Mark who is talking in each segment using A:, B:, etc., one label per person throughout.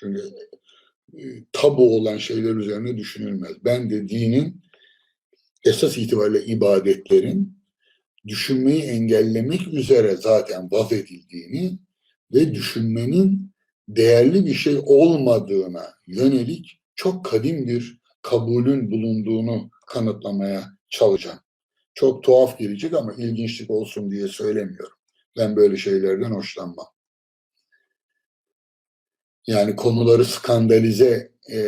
A: Çünkü e, tabu olan şeyler üzerine düşünülmez. Ben de dinin esas itibariyle ibadetlerin düşünmeyi engellemek üzere zaten vaz edildiğini ve düşünmenin değerli bir şey olmadığına yönelik çok kadim bir kabulün bulunduğunu kanıtlamaya çalışacağım. Çok tuhaf gelecek ama ilginçlik olsun diye söylemiyorum. Ben böyle şeylerden hoşlanmam. Yani konuları skandalize e,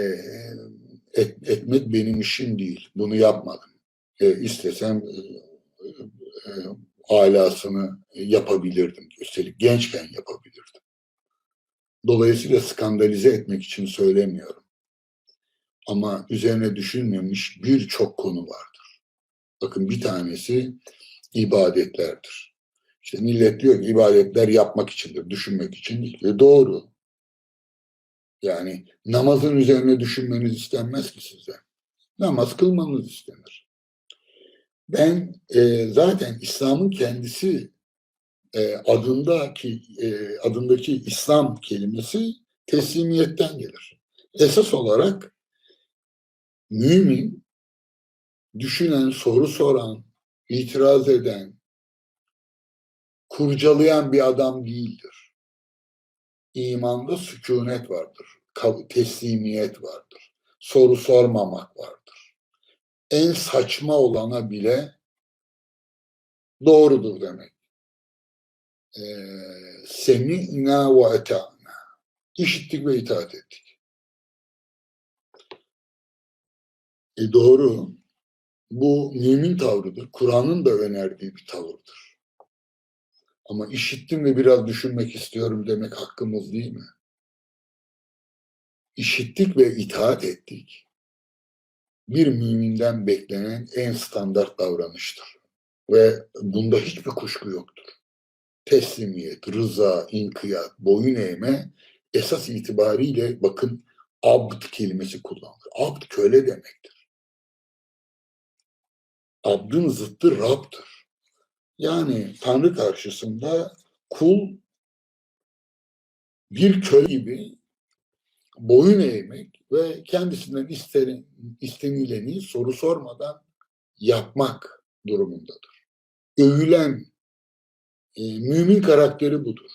A: et, etmek benim işim değil. Bunu yapmadım. E, istesem e, e, alasını yapabilirdim. Üstelik gençken yapabilirdim. Dolayısıyla skandalize etmek için söylemiyorum. Ama üzerine düşünmemiş birçok konu vardır. Bakın bir tanesi ibadetlerdir. İşte millet diyor ki ibadetler yapmak içindir, düşünmek için değil. E doğru. Yani namazın üzerine düşünmeniz istenmez ki sizden. Namaz kılmanız istenir. Ben e, zaten İslam'ın kendisi e, adındaki e, adındaki İslam kelimesi teslimiyetten gelir. Esas olarak mümin, düşünen, soru soran, itiraz eden, kurcalayan bir adam değildir. İmanda sükunet vardır, teslimiyet vardır, soru sormamak vardır. En saçma olana bile doğrudur demek. Ee, Semi'na ve eta'na. İşittik ve itaat ettik. E doğru. Bu mümin tavrıdır. Kur'an'ın da önerdiği bir tavırdır. Ama işittim ve biraz düşünmek istiyorum demek hakkımız değil mi? İşittik ve itaat ettik. Bir müminden beklenen en standart davranıştır. Ve bunda hiçbir kuşku yoktur. Teslimiyet, rıza, inkiyat, boyun eğme esas itibariyle bakın abd kelimesi kullanılır. Abd köle demektir. Abdın zıttı Rab'dır. Yani Tanrı karşısında kul bir köle gibi boyun eğmek ve kendisinden isteni, istenileni soru sormadan yapmak durumundadır. Övülen e, mümin karakteri budur.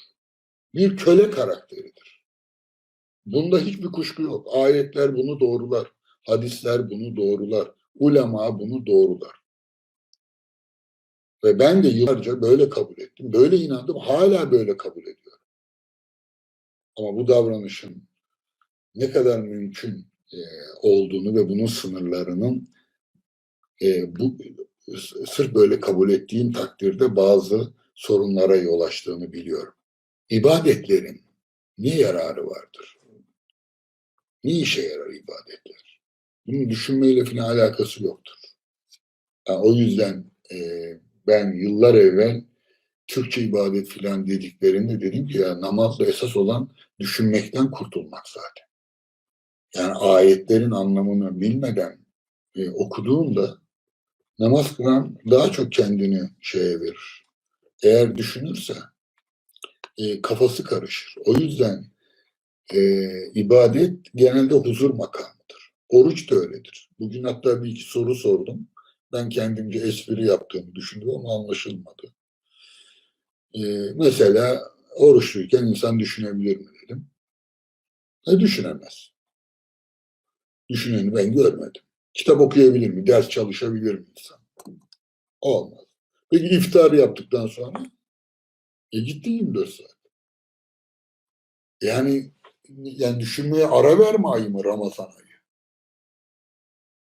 A: Bir köle karakteridir. Bunda hiçbir kuşku yok. Ayetler bunu doğrular. Hadisler bunu doğrular. Ulema bunu doğrular. Ve ben de yıllarca böyle kabul ettim. Böyle inandım. Hala böyle kabul ediyorum. Ama bu davranışın ne kadar mümkün e, olduğunu ve bunun sınırlarının e, bu sırf böyle kabul ettiğim takdirde bazı sorunlara yol açtığını biliyorum. İbadetlerin ne yararı vardır? Ne işe yarar ibadetler? Bunun düşünmeyle falan alakası yoktur. Yani o yüzden ben yıllar evvel Türkçe ibadet filan dediklerinde dedim ki ya namazla esas olan düşünmekten kurtulmak zaten. Yani ayetlerin anlamını bilmeden e, okuduğunda namaz kılan daha çok kendini şeye verir. Eğer düşünürse e, kafası karışır. O yüzden e, ibadet genelde huzur makamıdır. Oruç da öyledir. Bugün hatta bir iki soru sordum. Ben kendimce espri yaptığımı düşündüm ama anlaşılmadı. E, mesela oruçluyken insan düşünebilir mi dedim. Ne düşünemez. Düşüneni ben görmedim. Kitap okuyabilir mi? Ders çalışabilir mi insan? Olmaz. Peki iftar yaptıktan sonra? E gitti 24 saat. Yani yani düşünmeye ara verme ayı mı Ramazan ayı?